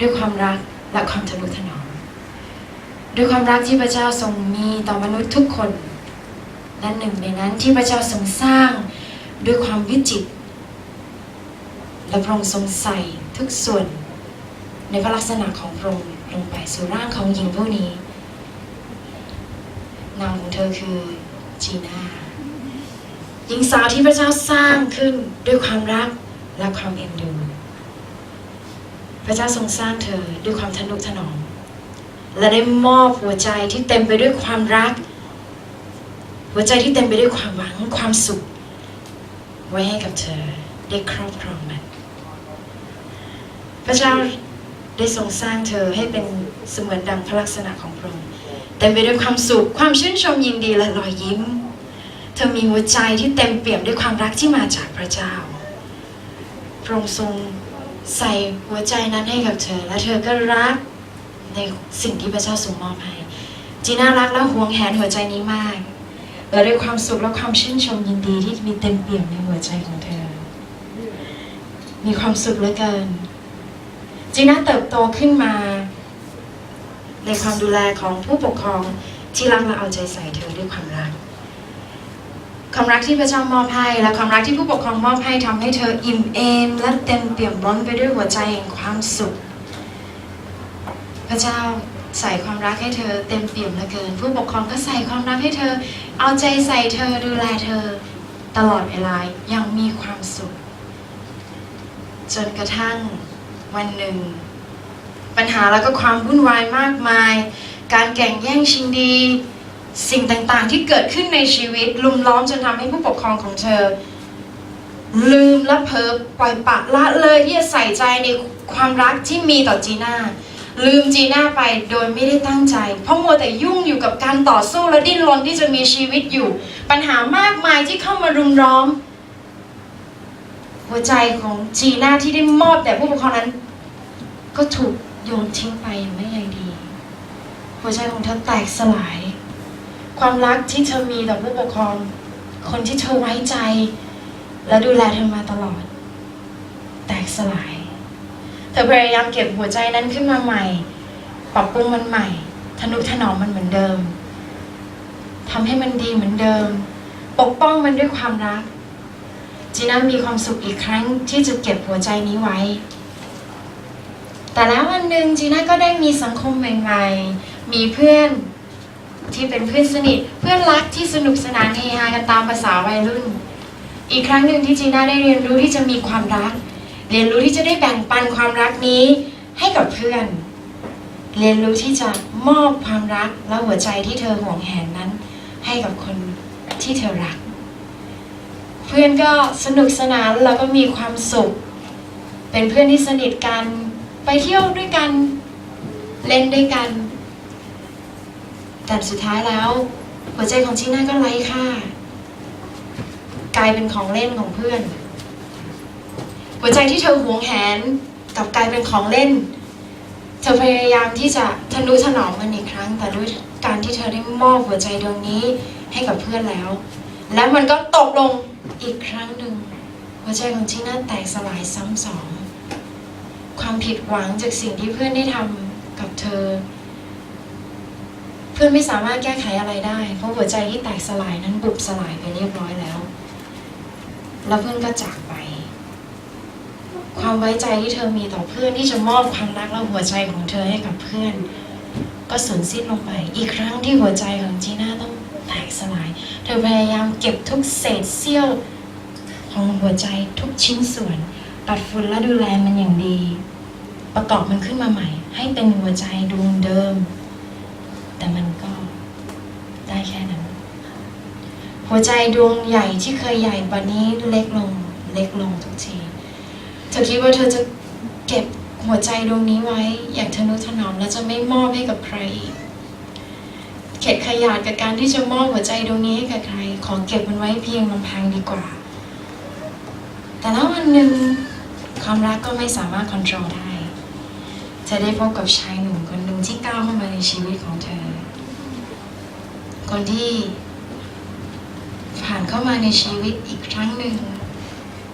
ด้วยความรักและความทะนุถนอมด้วยความรักที่พระเจ้าทรงมีต่อมนุษย์ทุกคนและหนึ่งในนั้นที่พระเจ้าทรงสร้างด้วยความวิจิตรและพระองค์ทรงใส่ทุกส่วน ในพระลักษณะของพระองค์ลงไปสู่ร่างของหญิงผู้นี้นามของเธอคือจีน่าหญิงสาวที่พระเจ้าสร้างขึ้นด้วยความรักและความเอ็นดู พระเจ้าทรงสร้างเธอด้วยความทนุถนอม และได้มอบหัวใจที่เต็มไปด้วยความรัก หัวใจที่เต็มไปด้วยความหวังความสุข ไว้ให้กับเธอได้ครอบครองมัน พระเจ้าได้ทรงสร้างเธอให้เป็นเสมือนดังพระลักษณะของพระองค์เต็มไปด้วยความสุขความชื่นชมยินดีและรอยยิ้ม เธอมีหัวใจที่เต็มเปี่ยมด้วยความรักที่มาจากพระเจ้าพระองค์ทรง ใส่หัวใจนั้นให้กับเธอ และเธอก็รักในสิ่งที่พระเจ้าทรงมอบให้ จีน่ารักและหวงแหนหัวใจนี้มากและด้วยความสุขและความชื่นชมยินดีที่มีเต็มเปี่ยมในหัวใจของเธอ มีความสุขเหลือเกิน จีน่าเติบโตขึ้นมา ในความดูแลของผู้ปกครองที่รักและเอาใจใส่เธอด้วยความรัก ความรักที่พระเจ้ามอบให้และความรักที่ผู้ปกครองมอบให้ทำให้เธออิ่มเอม และเต็มเปี่ยมล้นไปด้วยหัวใจแห่งความสุข พระเจ้าใส่ความรักให้เธอเต็มเปี่ยมเหลือเกิน ผู้ปกครองก็ใส่ความรักให้เธอ เอาใจใส่เธอดูแลเธอ ตลอดเวลาอย่างมีความสุข จนกระทั่งวันหนึ่ง ปัญหาแล้วก็ความวุ่นวายมากมาย การแข่งแย่งชิงดี สิ่งต่างๆ ที่เกิดขึ้นในชีวิตลุมล้อมจนทำให้ผู้ปกครองของเธอ ลืมและเพ้อปล่อยปละละเลยที่จะใส่ใจในความรักที่มีต่อจีน่าลืมจีน่าไปโดยไม่ได้ตั้งใจ เพราะมัวแต่ยุ่งอยู่กับการต่อสู้และดิ้นรนที่จะมีชีวิตอยู่ ปัญหามากมายที่เข้ามารุมล้อม หัวใจของจีน่าที่ได้มอบแต่ผู้ปกครองนั้น ก็ถูกโยนทิ้งไปอย่างไม่ใยดี หัวใจของเธอแตกสลาย ความรักที่เธอมีต่อผู้ปกครอง คนที่เธอไว้ใจ และดูแลเธอมาตลอด แตกสลาย เธอพยายามเก็บหัวใจนั้นขึ้นมาใหม่ ปรับปรุงมันใหม่ ทนุถนอมมันเหมือนเดิมทำให้มันดีเหมือนเดิม ปกป้องมันด้วยความรัก จีน่ามีความสุขอีกครั้งที่จะเก็บหัวใจนี้ไว้ แต่แล้ววันหนึ่งจีน่าก็ได้มีสังคมใหม่ ๆ มีเพื่อน ที่เป็นเพื่อนสนิทเพื่อนรักที่สนุกสนานเฮฮากันตามภาษาวัยรุ่น อีกครั้งหนึ่งที่จีน่าได้เรียนรู้ที่จะมีความรัก เรียนรู้ที่จะได้แบ่งปันความรักนี้ให้กับเพื่อน เรียนรู้ที่จะมอบความรักและหัวใจที่เธอห่วงแหนนั้น ให้กับคนที่เธอรัก เพื่อนก็สนุกสนานแล้วก็มีความสุข เป็นเพื่อนที่สนิทกัน ไปเที่ยวด้วยกัน เล่นด้วยกัน แต่สุดท้ายแล้ว หัวใจของจีน่าก็ไร้ค่ากลายเป็นของเล่นของเพื่อน หัวใจที่เธอหวงแหนกลับกลายเป็นของเล่น เธอพยายามที่จะทนุถนอมมันอีกครั้ง แต่ด้วยการที่เธอได้มอบหัวใจดวงนี้ให้กับเพื่อนแล้ว และมันก็ตกลงอีกครั้งหนึ่งหัวใจของจีน่าแตกสลายซ้ำสอง ความผิดหวังจากสิ่งที่เพื่อนได้ทำกับเธอ พื่อนไม่สามารถแก้ไขอะไรได้ เพราะหัวใจที่แตกสลายนั้นบุบสลายไปเรียบร้อยแล้ว แล้วเพื่อนก็จากไป ความไว้ใจที่เธอมีต่อเพื่อนที่จะมอบความรักและหัวใจของเธอให้กับเพื่อน ก็สูญสิ้นลงไป อีกครั้งที่หัวใจของจีน่าต้องแตกสลาย เธอพยายามเก็บทุกเศษเสี้ยวของหัวใจทุกชิ้นส่วนปัดฝุ่นและดูแลมันอย่างดี ประกอบมันขึ้นมาใหม่ ให้เป็นหัวใจดวงเดิมแต่มันก็ได้แค่นั้น หัวใจดวงใหญ่ที่เคยใหญ่บัดนี้เล็กลง เล็กลงทุกที เธอคิดว่าเธอจะเก็บหัวใจดวงนี้ไว้ อย่างทนุถนอมและจะไม่มอบให้กับใครอีกเข็ดขยาดกับการที่จะมอบหัวใจดวงนี้ให้กับใคร ขอเก็บมันไว้เพียงลำพังดีกว่า แต่แล้ววันหนึ่งความรักก็ไม่สามารถควบคุมได้ เธอได้พบกับชายหนุ่มคนหนึ่งที่ก้าวเข้ามาในชีวิตของเธอ คนที่ ผ่านเข้ามาในชีวิตอีกครั้งหนึ่ง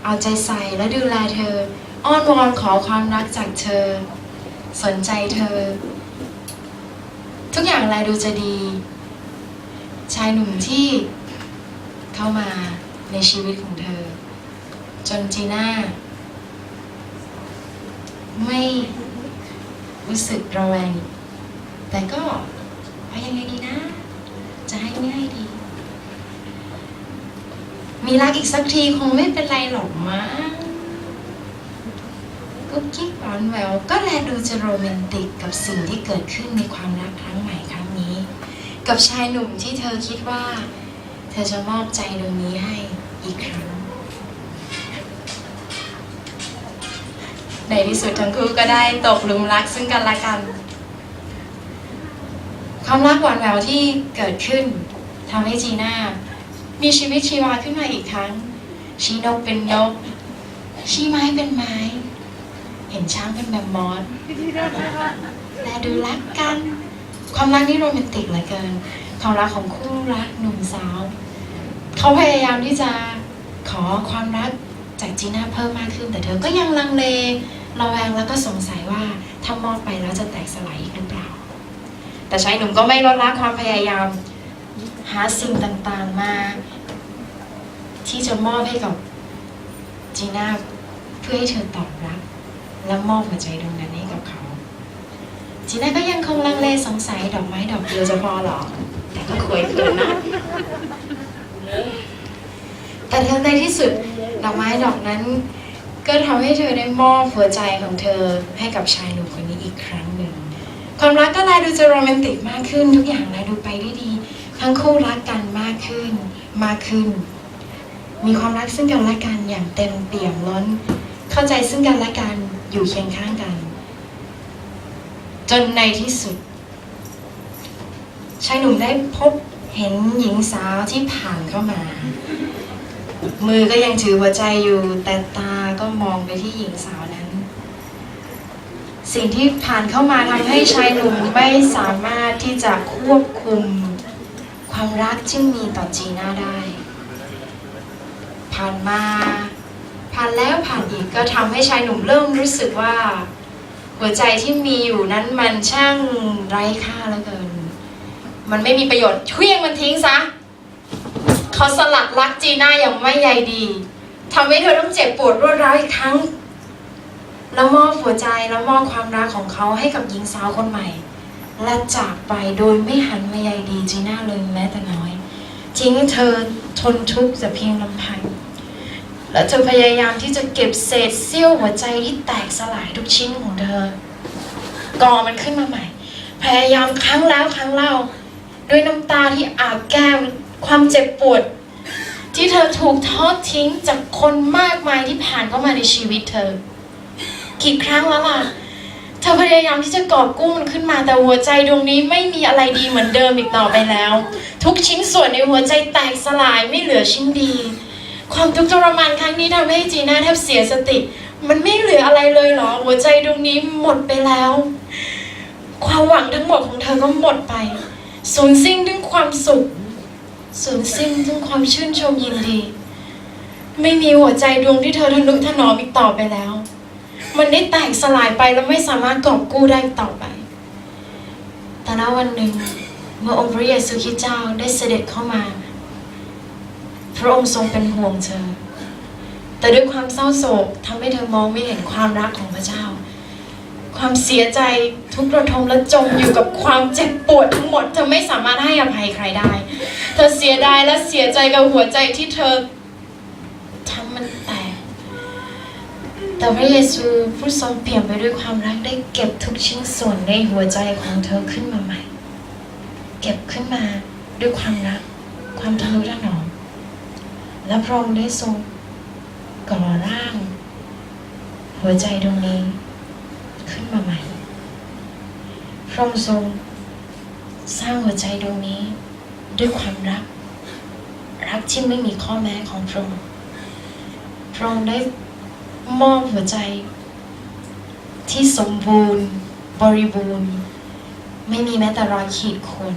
เอาใจใส่และดูแลเธอ อ้อนวอนขอความรักจากเธอ สนใจเธอ ทุกอย่างแลดูจะดี ชายหนุ่มที่เข้ามาในชีวิตของเธอ จนจีน่าไม่รู้สึกระแวงแต่ก็เอายังไงดีนะ จะให้ไม่ให้ดี มีรักอีกสักทีคงไม่เป็นไรหรอกมั้งกุ๊กกิ๊กหวานแววก็แลดูจะโรแมนติกกับสิ่งที่เกิดขึ้นในความรักครั้งใหม่ครั้งนี้ กับชายหนุ่มที่เธอคิดว่า เธอจะมอบใจดวงนี้ให้อีกครั้ง ในที่สุดทั้งคู่ก็ได้ตกหลุมรักซึ่งกันและกัน ความรักหวานแหววที่เกิดขึ้นทำให้จีน่า มีชีวิตชีวาขึ้นมาอีกครั้ง ชีนกเป็นนก ชีไม้เป็นไม้ เห็นช้างเป็นแมมมอสและดูรักกัน ความรักนี่โรแมนติกเหลือเกิน ความรักของคู่รักหนุ่มสาว เขาพยายามที่จะขอความรักจากจีน่าเพิ่มมากขึ้น แต่เธอก็ยังลังเลระแวงแล้วก็สงสัยว่าถ้ามอบไปแล้วจะแตกสลายอีกหรือเปล่า แต่ชายหนุ่มก็ไม่ลดละความพยายาม หาสิ่งต่างๆมา ที่จะมอบให้กับจีน่าเพื่อให้เธอตอบรับ และมอบหัวใจดวงนั้นให้กับเขา จีน่าก็ยังคงลังเลสงสัยดอกไม้ดอกเดียวจะพอหรอแต่ก็ควยเกินนะแต่เธอในที่สุดดอกไม้ดอกนั้น ก็ทำให้เธอได้มอบหัวใจของเธอให้กับชายหนุ่มคนนี้อีกครั้งหนึ่ง ความรักก็แลดูจะโรแมนติกมากขึ้นทุกอย่างแลดูไปได้ดี ทั้งคู่รักกันมากขึ้น มากขึ้น มีความรักซึ่งกันและกันอย่างเต็มเปี่ยมล้น เข้าใจซึ่งกันและกันอยู่เคียงข้างกัน จนในที่สุดชายหนุ่มได้พบเห็นหญิงสาวที่ผ่านเข้ามา มือก็ยังถือหัวใจอยู่ แต่ตาก็มองไปที่หญิงสาวนั้น สิ่งที่ผ่านเข้ามาทำให้ชายหนุ่มไม่สามารถที่จะควบคุม ความรักที่มีต่อจีน่าได้ ผ่านมา ผ่านแล้วผ่านอีกก็ทำให้ชายหนุ่มเริ่มรู้สึกว่า หัวใจที่มีอยู่นั้นมันช่างไร้ค่าเหลือเกิน มันไม่มีประโยชน์เคลี้ยงมันทิ้งซะเขาสลัดรักจีน่าอย่างไม่ใยดีทำให้เธอต้องเจ็บปวดรวดร้าวอีกครั้ง แล้วมอบหัวใจแล้วมอบความรักของเขาให้กับหญิงสาวคนใหม่ และจากไปโดยไม่หันมาใยดีจีน่าเลยแม้แต่น้อย ทิ้งเธอทนทุกข์แต่เพียงลำพังและเธอพยายามที่จะเก็บเศษเสี้ยวหัวใจที่แตกสลายทุกชิ้นของเธอก่อมันขึ้นมาใหม่ พยายามครั้งแล้วครั้งเล่า ด้วยน้ำตาที่อาบแก้มความเจ็บปวด ที่เธอถูกทอดทิ้งจากคนมากมายที่ผ่านเข้ามาในชีวิตเธอ กี่ครั้งแล้วล่ะ เธอพยายามที่จะกอบกู้มันขึ้นมาแต่หัวใจดวงนี้ไม่มีอะไรดีเหมือนเดิมอีกต่อไปแล้ว ทุกชิ้นส่วนในหัวใจแตกสลายไม่เหลือชิ้นดี ความทุกข์ทรมานครั้งนี้ทำให้จีน่าแทบเสียสติ มันไม่เหลืออะไรเลยเหรอ หัวใจดวงนี้หมดไปแล้ว ความหวังทั้งหมดของเธอก็หมดไป สูญสิ้นถึงความสุข สูญสิ้นถึงความชื่นชมยินดี ไม่มีหัวใจดวงที่เธอทะนุถนอมอีกต่อไปแล้ว มันได้แตกสลายไปแล้วไม่สามารถกอบกู้ได้ต่อไป แต่ณวันหนึ่งเมื่อองค์พระเยซูคริสต์เจ้าได้เสด็จเข้ามา พระองค์ทรงเป็นห่วงเธอ แต่ด้วยความเศร้าโศกทำให้เธอมองไม่เห็นความรักของพระเจ้า ความเสียใจทุกระทมและจมอยู่กับความเจ็บปวดทั้งหมด เธอไม่สามารถให้อภัยใครได้ เธอเสียดายและเสียใจกับหัวใจที่เธอ แต่พระเยซูผู้ทรงเปี่ยมไปด้วยความรักได้เก็บทุกชิ้นส่วนในหัวใจของเธอขึ้นมาใหม่ เก็บขึ้นมาด้วยความรัก ความทะนุถนอมและพระองค์ได้ทรงก่อร่าง หัวใจดวงนี้ ขึ้นมาใหม่ พระองค์ทรงสร้างหัวใจดวงนี้ ด้วยความรัก รักที่ไม่มีข้อแม้ของพระองค์พระองค์ได้ มอบหัวใจ ที่สมบูรณ์ บริบูรณ์ ไม่มีแม้แต่รอยขีดข่วน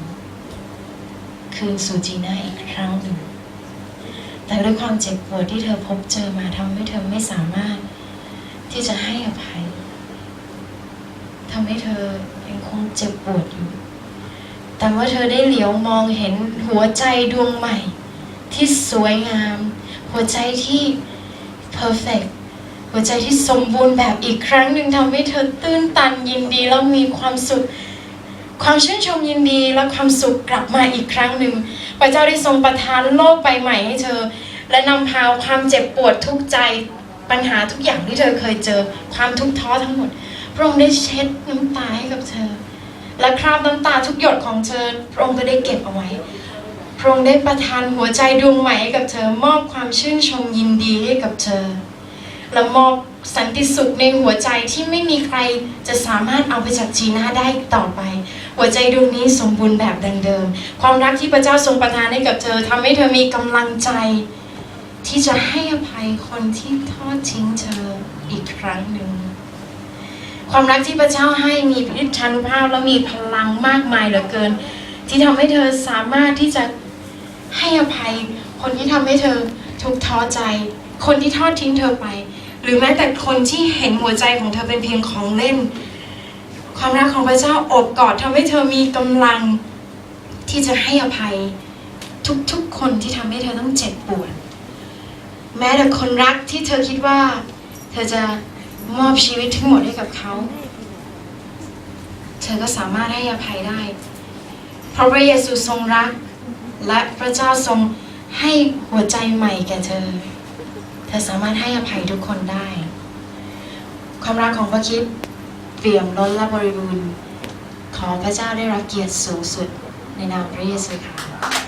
คืนสู่จีน่าอีกครั้งหนึ่ง แต่ด้วยความเจ็บปวดที่เธอพบเจอมาทำให้เธอไม่สามารถ ที่จะให้อภัยเธอำให้เธอยังคงเจ็บปวดอยู่ แต่ว่าเธอได้เหลียวมองเห็นหัวใจดวงใหม่ ที่สวยงาม หัวใจที่ perfect หัวใจที่สมบูรณ์แบบอีกครั้งหนึ่งทำให้เธอตื้นตันยินดีแล้วมีความสุข ความชื่นชมยินดีและความสุขกลับมาอีกครั้งหนึ่งพระเจ้าได้ทรงประทานโลกใบใหม่ให้เธอ และนำพาความเจ็บปวดทุกใจปัญหาทุกอย่างที่เธอเคยเจอความทุกข์ท้อทั้งหมด พระองค์ได้เช็ดน้ำตาให้กับเธอ และคราบน้ำตาทุกหยดของเธอ พระองค์ก็ได้เก็บเอาไว้ พระองค์ได้ประทานหัวใจดวงใหม่ให้กับเธอมอบความชื่นชมยินดีให้กับเธอ และมอบสันติสุขในหัวใจที่ไม่มีใครจะสามารถเอาไปจากจีน่าได้อีกต่อไป หัวใจดวงนี้สมบูรณ์แบบดังเดิม ความรักที่พระเจ้าทรงประทานให้กับเธอทำให้เธอมีกำลังใจ ที่จะให้อภัยคนที่ทอดทิ้งเธออีกครั้งหนึ่งความรักที่พระเจ้าให้มีฤทธานุภาพและมีพลังมากมายเหลือเกิน ที่ทำให้เธอสามารถที่จะให้อภัยคนที่ทำให้เธอทุกท้อใจ คนที่ทอดทิ้งเธอไป หรือแม้แต่คนที่เห็นหัวใจของเธอเป็นเพียงของเล่น ความรักของพระเจ้าอบกอดทำให้เธอมีกำลังที่จะให้อภัยทุกๆคนที่ทำให้เธอต้องเจ็บปวด แม้แต่คนรักที่เธอคิดว่า เธอจะมอบชีวิตทั้งหมดให้กับเขา เธอก็สามารถให้อภัยได้ เพราะพระเยซูทรงรัก และพระเจ้าทรงให้หัวใจใหม่แก่เธอ เธอสามารถให้อภัยทุกคนได้ ความรักของพระคิดเปี่ยมล้นและบริบูรณ์ ขอพระเจ้าได้รับเกียรติสูงสุดในนามพระเยซูค่ะ